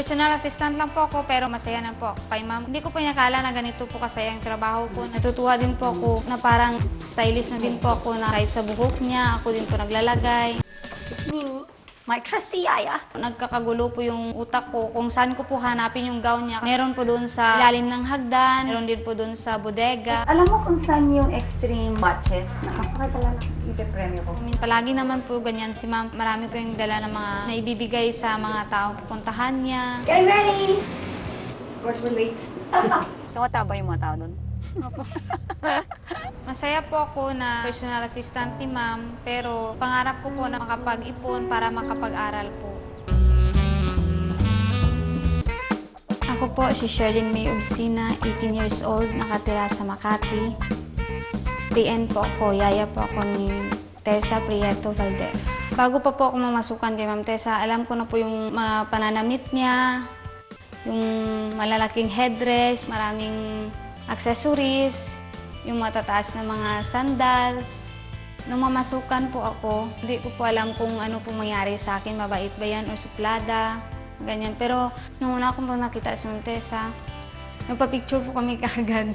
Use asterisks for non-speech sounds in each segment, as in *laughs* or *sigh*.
Personal assistant lang po ako pero masaya na po kay ma'am. Hindi ko po inakala na ganito po kasaya yung trabaho ko. Natutuwa din po ako na parang stylist na din po ako na kahit sa buhok niya, ako din po naglalagay. Mimi, my trusty yaya. Nagkakagulo po yung utak ko kung saan ko po hanapin yung gown niya. Meron po doon sa ilalim ng hagdan, meron din po doon sa bodega. Alam mo kung saan yung extreme matches? Nakapakita lang ipipremyo ko. I mean, palagi naman po ganyan si ma'am. Marami po yung dala ng mga naibibigay sa mga taong pupuntahan niya. Get ready! Of course, we're late. Tumataba yung mga tao doon. *laughs* Masaya po ako na personal assistant ni ma'am, pero pangarap ko po na makapag-ipon para makapag-aral po. Ako po si Sherlyn May Ubsina, 18 years old, nakatira sa Makati. Stay-in po ako, yaya po ako ni Tessa Prieto Valdez. Bago pa po ako mamasukan kay Ma'am Tessa, alam ko na po yung mga pananamit niya, yung malalaking headdress, maraming accessories, yung matataas na mga sandals. Nung mamasukan po ako, hindi ko po alam kung ano po mangyari sa akin, mabait ba yan o suplada, ganyan. Pero nung una ko po nakita si Ma'am Tessa, nagpa-picture po kami *laughs* kaagad.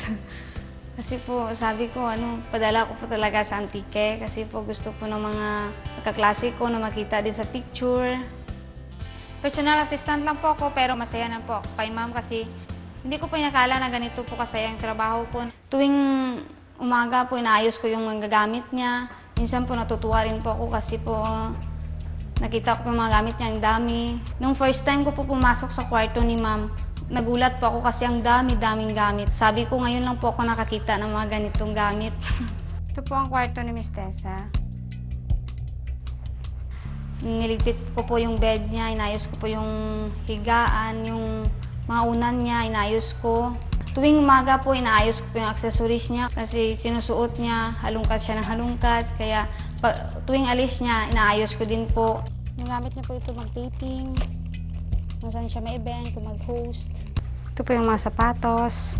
Kasi po, sabi ko, ano, padala ko po talaga sa antike. Kasi po gusto po ng mga kaklase na makita din sa picture. Personal assistant lang po ako, pero masaya na po ako kay ma'am kasi hindi ko po inakala na ganito po kasaya yung trabaho ko. Tuwing umaga po, inaayos ko yung mga gagamit niya. Minsan po natutuwa rin po ako kasi po nakita ko po yung mga gamit niya, ang dami. Nung first time ko po pumasok sa kwarto ni ma'am, nagulat po ako kasi ang dami-daming gamit. Sabi ko, ngayon lang po ako nakakita ng mga ganitong gamit. *laughs* Ito po ang kwarto ni Miss Tessa. Niligpit ko po yung bed niya, inayos ko po yung higaan, yung mga unan niya, inayos ko. Tuwing umaga po, inaayos ko po yung accessories niya kasi sinusuot niya, halungkat siya ng halungkat. Kaya pa, tuwing alis niya, inaayos ko din po. Yung gamit niya po ito mag-taping, kung siya may event, kung mag-host. Ito po yung mga sapatos.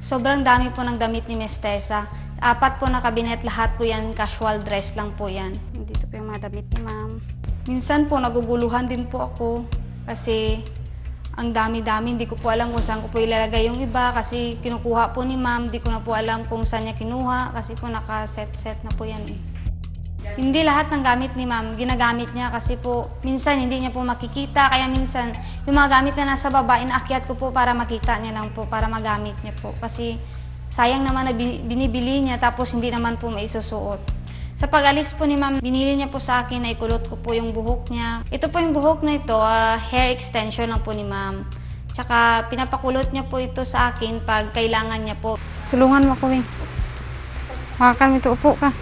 Sobrang dami po ng damit ni Miss Tessa. Apat po na kabinet, lahat po yan, casual dress lang po yan. Dito po yung mga damit ni ma'am. Minsan po, naguguluhan din po ako kasi ang dami-dami, hindi ko po alam kung saan ko po ilalagay yung iba. Kasi kinukuha po ni ma'am, hindi ko na po alam kung saan niya kinuha. Kasi po naka-set-set na po yan eh. Hindi lahat ng gamit ni ma'am ginagamit niya. Kasi po minsan hindi niya po makikita. Kaya minsan yung mga gamit na nasa baba inaakyat ko po para makita niya lang po para magamit niya po. Kasi sayang naman na bin- binibili niya tapos hindi naman po maisusuot. Sa pag-alis po ni ma'am, binili niya po sa akin na ikulot ko po yung buhok niya. Ito po yung buhok na ito, ah, hair extension lang po ni ma'am. Tsaka pinapakulot niya po ito sa akin pag kailangan niya po. Tulungan mo ko, Wing. Makakalmi ito, upo ka.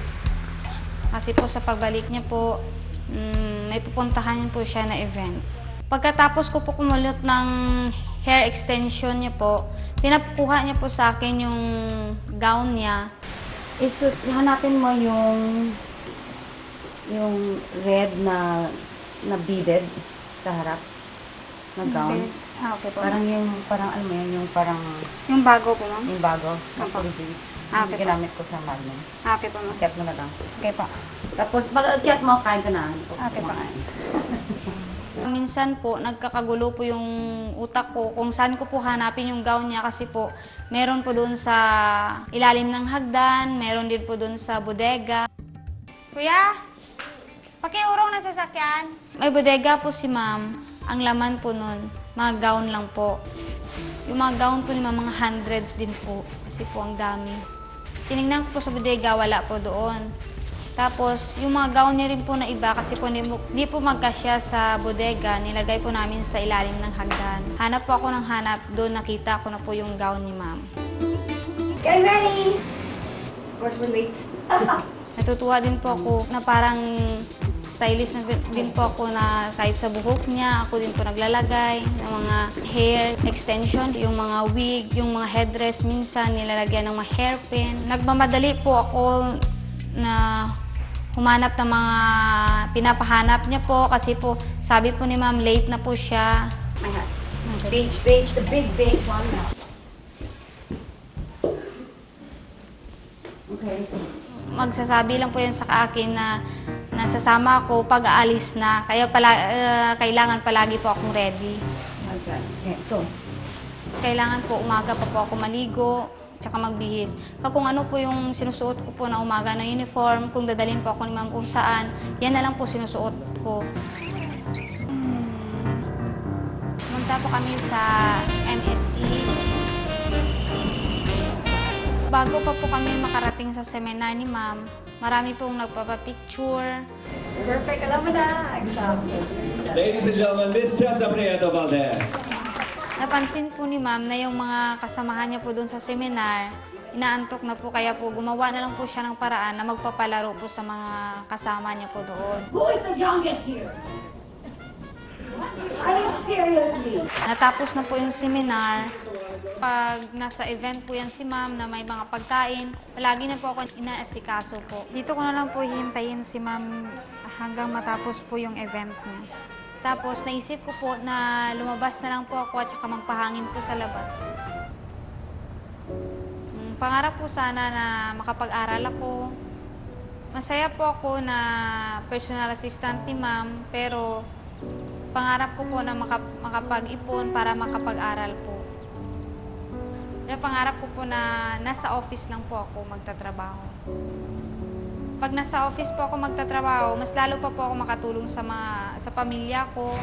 Kasi po sa pagbalik niya po, mm, may pupuntahan po siya na event. Pagkatapos ko po kumulot ng hair extension niya po, pinapukuha niya po sa akin yung gown niya. Isus, hanapin mo yung yung red na na beaded sa harap na gown. Ah, okay po. Parang yung, parang ano mo yun, yung parang, yung bago po, ma'am? yung bago, Opo. full beads. Ah, Yung okay ginamit ko sa Magnum. Ah, okay po, ma'am. Akyat mo na lang. Okay po. Tapos, pag akyat mo, kain ka na. Okay po. Minsan po, nagkakagulo po yung utak ko kung saan ko po hanapin yung gown niya kasi po, meron po doon sa ilalim ng hagdan, meron din po doon sa bodega. Kuya, pakiurong na sasakyan. May bodega po si ma'am. Ang laman po nun, mga gown lang po. Yung mga gown po ni ma'am, mga hundreds din po. Kasi po ang dami. Tinignan ko po sa bodega, wala po doon. Tapos, yung mga gown niya rin po na iba kasi po hindi, po magkasya sa bodega, nilagay po namin sa ilalim ng hagdan. Hanap po ako ng hanap, doon nakita ko na po yung gown ni ma'am. Get ready! Of course, we're late. Natutuwa din po ako na parang stylist na din po ako na kahit sa buhok niya, ako din po naglalagay ng mga hair extension, yung mga wig, yung mga headdress, minsan nilalagyan ng mga hairpin. Nagmamadali po ako na humanap ng mga pinapahanap niya po kasi po sabi po ni ma'am late na po siya. Hat. Beige, beige, the big beige one. Okay, so magsasabi lang po yan sa akin na nasasama ako pag aalis na. Kaya pala, ah, kailangan palagi po akong ready. Okay. Okay, so, Kailangan po umaga pa po ako maligo, tsaka magbihis. Kaya kung ano po yung sinusuot ko po na umaga na uniform, kung dadalhin po ako ni ma'am kung saan, yan na lang po sinusuot ko. Pumunta po kami sa MSE. Bago pa po kami makarating sa seminar ni ma'am, marami pong nagpapapicture. perfect. Alam mo na. Example. Ladies and gentlemen, Miss Tessa Prieto Valdez. Napansin po ni ma'am na yung mga kasamahan niya po doon sa seminar, inaantok na po kaya po gumawa na lang po siya ng paraan na magpapalaro po sa mga kasama niya po doon. Who is the youngest here? I mean, seriously. Natapos na po yung seminar. Pag nasa event po yan si ma'am na may mga pagkain, palagi na po ako inaasikaso po. Dito ko na lang po hintayin si ma'am hanggang matapos po yung event niya. Tapos naisip ko po na lumabas na lang po ako at saka magpahangin po sa labas. Mm, Pangarap po sana na makapag-aral ako. Masaya po ako na personal assistant ni ma'am, pero pangarap ko po na maka- makapag-ipon para makapag-aral po. Na pangarap ko po na nasa office lang po ako magtatrabaho. Pag nasa office po ako magtatrabaho, mas lalo pa po ako makatulong sa mga, sa pamilya ko.